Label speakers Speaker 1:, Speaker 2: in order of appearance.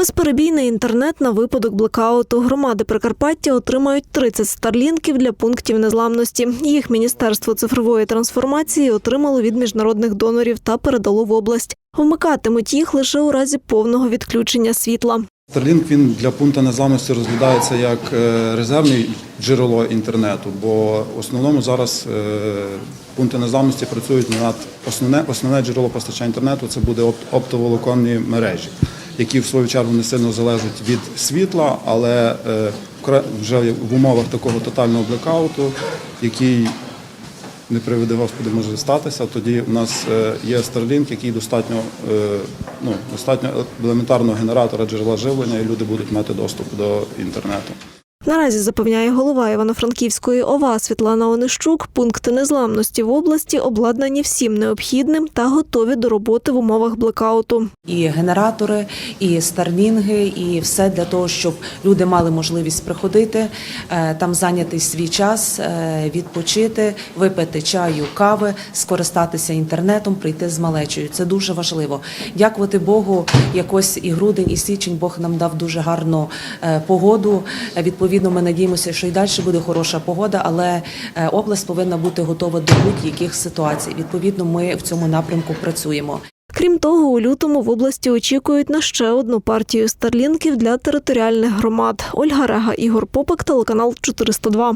Speaker 1: Безперебійний інтернет на випадок блекауту. Громади Прикарпаття отримають 30 старлінків для пунктів незламності. Їх Міністерство цифрової трансформації отримало від міжнародних донорів та передало в область. Вмикатимуть їх лише у разі повного відключення світла.
Speaker 2: Starlink він для пункту незламності розглядається як е, резервне джерело інтернету, бо в основному зараз е, пункти незламності працюють над основне, основне джерело постачання інтернету це буде опт- оптоволоконні мережі, які в свою чергу не сильно залежать від світла, але е, вже в умовах такого тотального блекауту, який не приведе Господи, може статися. Тоді у нас е, є Starlink, який достатньо, е, ну, достатньо елементарного генератора джерела живлення, і люди будуть мати доступ до інтернету.
Speaker 1: Наразі запевняє голова Івано-Франківської ОВА Світлана Онищук. Пункти незламності в області обладнані всім необхідним та готові до роботи в умовах блекауту.
Speaker 3: і генератори, і старлінги, і все для того, щоб люди мали можливість приходити, е, там зайняти свій час, е, відпочити, випити чаю, кави, скористатися інтернетом, прийти з малечею. Це дуже важливо. Дякувати Богу, якось і грудень, і січень Бог нам дав дуже гарну е, погоду. Е, Відповідно, ми надіємося, що і далі буде хороша погода, але е, область повинна бути готова до будь-яких ситуацій. Відповідно, ми в цьому напрямку працюємо.
Speaker 1: Крім того, у лютому в області очікують на ще одну партію старлінків для територіальних громад. Ольга Рега, Ігор Попик, телеканал 402.